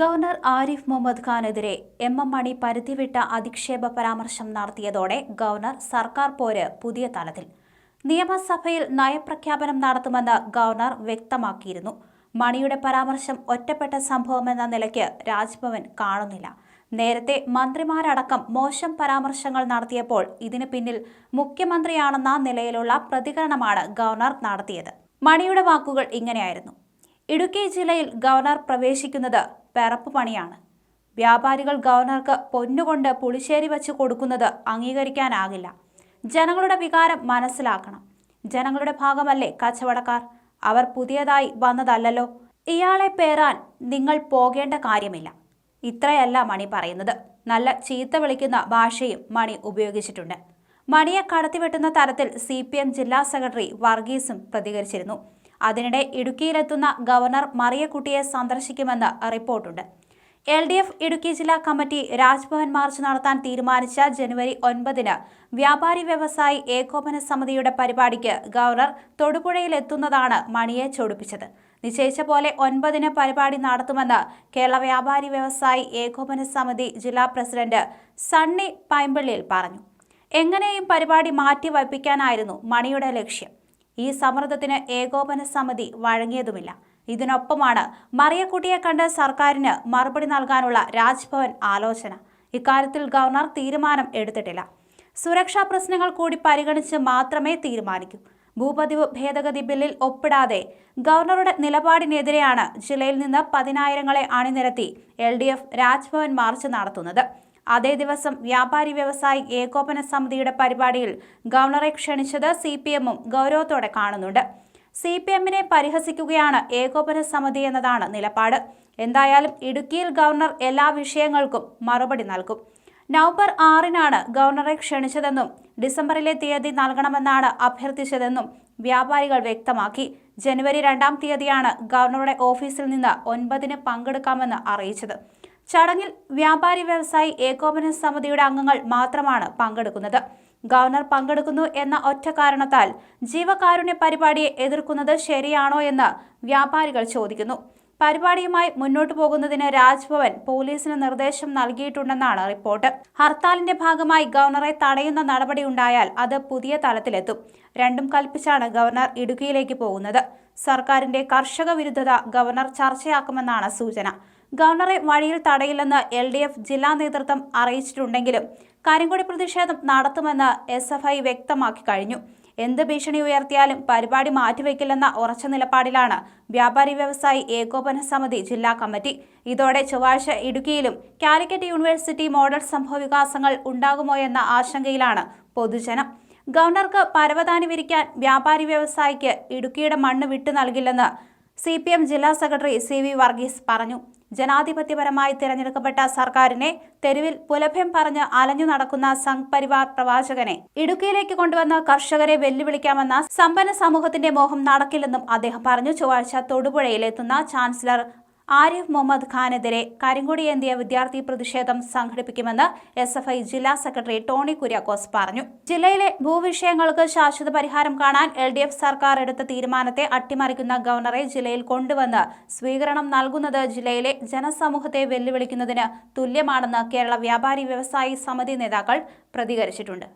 Governor Arif Muhammad ഖാനെതിരെ M M Mani പരിധിവിട്ട അധിക്ഷേപ പരാമർശം നടത്തിയതോടെ ഗവർണർ സർക്കാർ പോര് പുതിയ തലത്തിൽ. നിയമസഭയിൽ നയപ്രഖ്യാപനം നടത്തുമെന്ന് ഗവർണർ വ്യക്തമാക്കിയിരുന്നു. മണിയുടെ പരാമർശം ഒറ്റപ്പെട്ട സംഭവമെന്ന നിലയ്ക്ക് രാജ്ഭവൻ കാണുന്നില്ല. നേരത്തെ മന്ത്രിമാരടക്കം മോശം പരാമർശങ്ങൾ നടത്തിയപ്പോൾ ഇതിനു പിന്നിൽ മുഖ്യമന്ത്രിയാണെന്ന നിലയിലുള്ള പ്രതികരണമാണ് ഗവർണർ നടത്തിയത്. മണിയുടെ വാക്കുകൾ ഇങ്ങനെയായിരുന്നു. ഇടുക്കി ജില്ലയിൽ ഗവർണർ പ്രവേശിക്കുന്നത് പിറപ്പ് പണിയാണ്. വ്യാപാരികൾ ഗവർണർക്ക് പൊന്നുകൊണ്ട് പുളിശ്ശേരി വെച്ച് കൊടുക്കുന്നത് അംഗീകരിക്കാനാകില്ല. ജനങ്ങളുടെ വികാരം മനസ്സിലാക്കണം. ജനങ്ങളുടെ ഭാഗമല്ലേ കച്ചവടക്കാർ? അവർ പുതിയതായി വന്നതല്ലല്ലോ. ഇയാളെ പേരാൻ നിങ്ങൾ പോകേണ്ട കാര്യമില്ല. ഇത്രയല്ല മണി പറയുന്നത്. നല്ല ചീത്ത വിളിക്കുന്ന ഭാഷയും മണി ഉപയോഗിച്ചിട്ടുണ്ട്. മണിയെ കടത്തിവെട്ടുന്ന തരത്തിൽ സി ജില്ലാ സെക്രട്ടറി വർഗീസും പ്രതികരിച്ചിരുന്നു. അതിനിടെ ഇടുക്കിയിലെത്തുന്ന ഗവർണർ മറിയക്കുട്ടിയെ സന്ദർശിക്കുമെന്ന് റിപ്പോർട്ടുണ്ട്. എൽ ഡി എഫ് ഇടുക്കി ജില്ലാ കമ്മിറ്റി രാജ്ഭവൻ മാർച്ച് നടത്താൻ തീരുമാനിച്ച ജനുവരി ഒൻപതിന് വ്യാപാരി വ്യവസായി ഏകോപന സമിതിയുടെ പരിപാടിക്ക് ഗവർണർ തൊടുപുഴയിലെത്തുന്നതാണ് മണിയെ ചൊടിപ്പിച്ചത്. നിശ്ചയിച്ച പോലെ ഒൻപതിന് പരിപാടി നടത്തുമെന്ന് കേരള വ്യാപാരി വ്യവസായി ഏകോപന സമിതി ജില്ലാ പ്രസിഡന്റ് സണ്ണി പൈമ്പള്ളിയിൽ പറഞ്ഞു. എങ്ങനെയും പരിപാടി മാറ്റി മാറ്റിവയ്പ്പിക്കാനായിരുന്നു മണിയുടെ ലക്ഷ്യം. ഈ സമ്മർദ്ദത്തിന് ഏകോപന സമിതി വഴങ്ങിയതുമില്ല. ഇതിനൊപ്പമാണ് മറിയക്കുട്ടിയെ കണ്ട് സർക്കാരിന് മറുപടി നൽകാനുള്ള രാജ്ഭവൻ ആലോചന. ഇക്കാര്യത്തിൽ ഗവർണർ തീരുമാനം എടുത്തിട്ടില്ല. സുരക്ഷാ പ്രശ്നങ്ങൾ കൂടി പരിഗണിച്ച് മാത്രമേ തീരുമാനിക്കൂ. ഭൂപതിവ് ഭേദഗതി ബില്ലിൽ ഒപ്പിടാതെ ഗവർണറുടെ നിലപാടിനെതിരെയാണ് ജില്ലയിൽ നിന്ന് പതിനായിരങ്ങളെ അണിനിരത്തി L D F Raj Bhavan march നടത്തുന്നത്. അതേ ദിവസം വ്യാപാരി വ്യവസായി ഏകോപന സമിതിയുടെ പരിപാടിയിൽ ഗവർണറെ ക്ഷണിച്ചത് സി പി എമ്മും ഗൗരവത്തോടെ കാണുന്നുണ്ട്. സി പി എമ്മിനെ പരിഹസിക്കുകയാണ് ഏകോപന സമിതി എന്നതാണ് നിലപാട്. എന്തായാലും ഇടുക്കിയിൽ ഗവർണർ എല്ലാ വിഷയങ്ങൾക്കും മറുപടി നൽകും. നവംബർ ആറിനാണ് ഗവർണറെ ക്ഷണിച്ചതെന്നും ഡിസംബറിലെ തീയതി നൽകണമെന്നാണ് അഭ്യർത്ഥിച്ചതെന്നും വ്യാപാരികൾ വ്യക്തമാക്കി. ജനുവരി രണ്ടാം തീയതിയാണ് ഗവർണറുടെ ഓഫീസിൽ നിന്ന് ഒൻപതിന് പങ്കെടുക്കാമെന്ന് അറിയിച്ചത്. ചടങ്ങിൽ വ്യാപാരി വ്യവസായി ഏകോപന സമിതിയുടെ അംഗങ്ങൾ മാത്രമാണ് പങ്കെടുക്കുന്നത്. ഗവർണർ പങ്കെടുക്കുന്നു എന്ന ഒറ്റ കാരണത്താൽ ജീവകാരുണ്യ പരിപാടിയെ എതിർക്കുന്നത് ശരിയാണോ എന്ന് വ്യാപാരികൾ ചോദിക്കുന്നു. പരിപാടിയുമായി മുന്നോട്ടു പോകുന്നതിന് രാജ്ഭവൻ പോലീസിന് നിർദ്ദേശം നൽകിയിട്ടുണ്ടെന്നാണ് റിപ്പോർട്ട്. ഹർത്താലിന്റെ ഭാഗമായി ഗവർണറെ തടയുന്ന നടപടി ഉണ്ടായാൽ അത് പുതിയ തലത്തിലെത്തും. രണ്ടും കൽപ്പിച്ചാണ് ഗവർണർ ഇടുക്കിയിലേക്ക് പോകുന്നത്. സർക്കാരിന്റെ കർഷക വിരുദ്ധത ഗവർണർ ചർച്ചയാക്കുമെന്നാണ് സൂചന. ഗവർണറെ വഴിയിൽ തടയില്ലെന്ന് എൽ ഡി എഫ് ജില്ലാ നേതൃത്വം അറിയിച്ചിട്ടുണ്ടെങ്കിലും കരിങ്കൊടി പ്രതിഷേധം നടത്തുമെന്ന് എസ് എഫ് ഐ വ്യക്തമാക്കി കഴിഞ്ഞു. എന്ത് ഭീഷണി ഉയർത്തിയാലും പരിപാടി മാറ്റിവെക്കില്ലെന്ന ഉറച്ച നിലപാടിലാണ് വ്യാപാരി വ്യവസായി ഏകോപന സമിതി ജില്ലാ കമ്മിറ്റി. ഇതോടെ ചൊവ്വാഴ്ച ഇടുക്കിയിലും കാലിക്കറ്റ് യൂണിവേഴ്സിറ്റി മോഡൽ സംഭവവികാസങ്ങൾ ഉണ്ടാകുമോ എന്ന ആശങ്കയിലാണ് പൊതുജനം. ഗവർണർക്ക് പരവതാനി വിരിക്കാൻ വ്യാപാരി വ്യവസായിക്ക് ഇടുക്കിയുടെ മണ്ണ് വിട്ടു നൽകില്ലെന്ന് സി ജില്ലാ സെക്രട്ടറി സി വർഗീസ് പറഞ്ഞു. ജനാധിപത്യപരമായി തിരഞ്ഞെടുക്കപ്പെട്ട സർക്കാരിനെ തെരുവിൽ പുലഭ്യം പറഞ്ഞ് അലഞ്ഞു നടക്കുന്ന സംഘ് പരിവാർ പ്രവാചകനെ ഇടുക്കിയിലേക്ക് കൊണ്ടുവന്ന് കർഷകരെ വെല്ലുവിളിക്കാമെന്ന സമ്പന്ന സമൂഹത്തിന്റെ മോഹം നടക്കില്ലെന്നും അദ്ദേഹം പറഞ്ഞു. ചൊവ്വാഴ്ച തൊടുപുഴയിലെത്തുന്ന ചാൻസലർ ആരിഫ് മുഹമ്മദ് ഖാനെതിരെ കരിങ്കൊടി ഏന്തിയ വിദ്യാർത്ഥി പ്രതിഷേധം സംഘടിപ്പിക്കുമെന്ന് എസ് എഫ് ഐ ജില്ലാ സെക്രട്ടറി ടോണി കുര്യാക്കോസ് പറഞ്ഞു. ജില്ലയിലെ ഭൂവിഷയങ്ങൾക്ക് ശാശ്വത പരിഹാരം കാണാൻ എൽ ഡി എഫ് സർക്കാർ എടുത്ത തീരുമാനത്തെ അട്ടിമറിക്കുന്ന ഗവർണറെ ജില്ലയിൽ കൊണ്ടുവന്ന് സ്വീകരണം നൽകുന്നത് ജില്ലയിലെ ജനസമൂഹത്തെ വെല്ലുവിളിക്കുന്നതിന് തുല്യമാണെന്ന് കേരള വ്യാപാരി വ്യവസായി സമിതി നേതാക്കൾ പ്രതികരിച്ചിട്ടുണ്ട്.